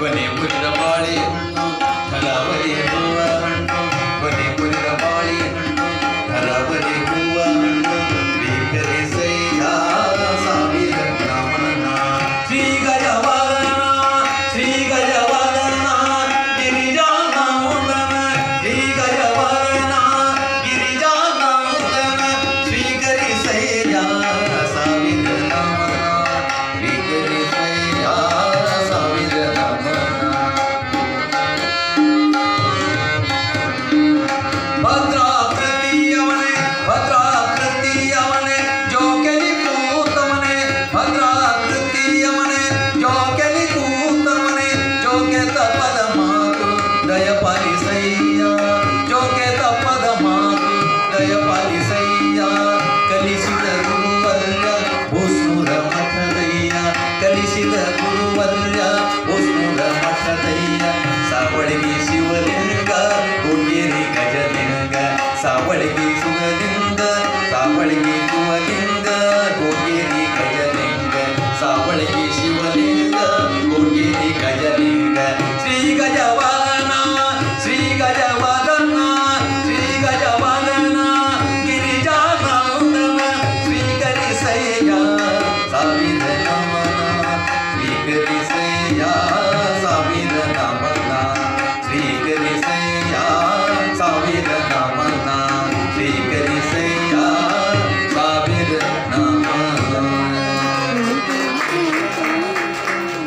when they Savalige ಶಿವಲಿಂಗ ಉಗಿರಿ ಗಜಲಿಂಗ ಸಾವಳಿಗೆ ಶಿವಲಿಂಗ ಸಾವಳಿಗೆ ಶಿವಲಿಂಗ ಉಗಿರಿ ಗಜಲಿಂಗ ಸಾವಳಿಗೆ ಶಿವಲಿಂಗ ಉಗಿರಿ ಗಜಲಿಂಗ ಶ್ರೀ ಗಜವದನ ಶ್ರೀ ಗಜವದನ ಶ್ರೀ ಗಜವದನ ಗಿರಿಜಾನಂದನ ಶ್ರೀ ಗರಿ ಸಯ್ಯ ಸಾವಿರ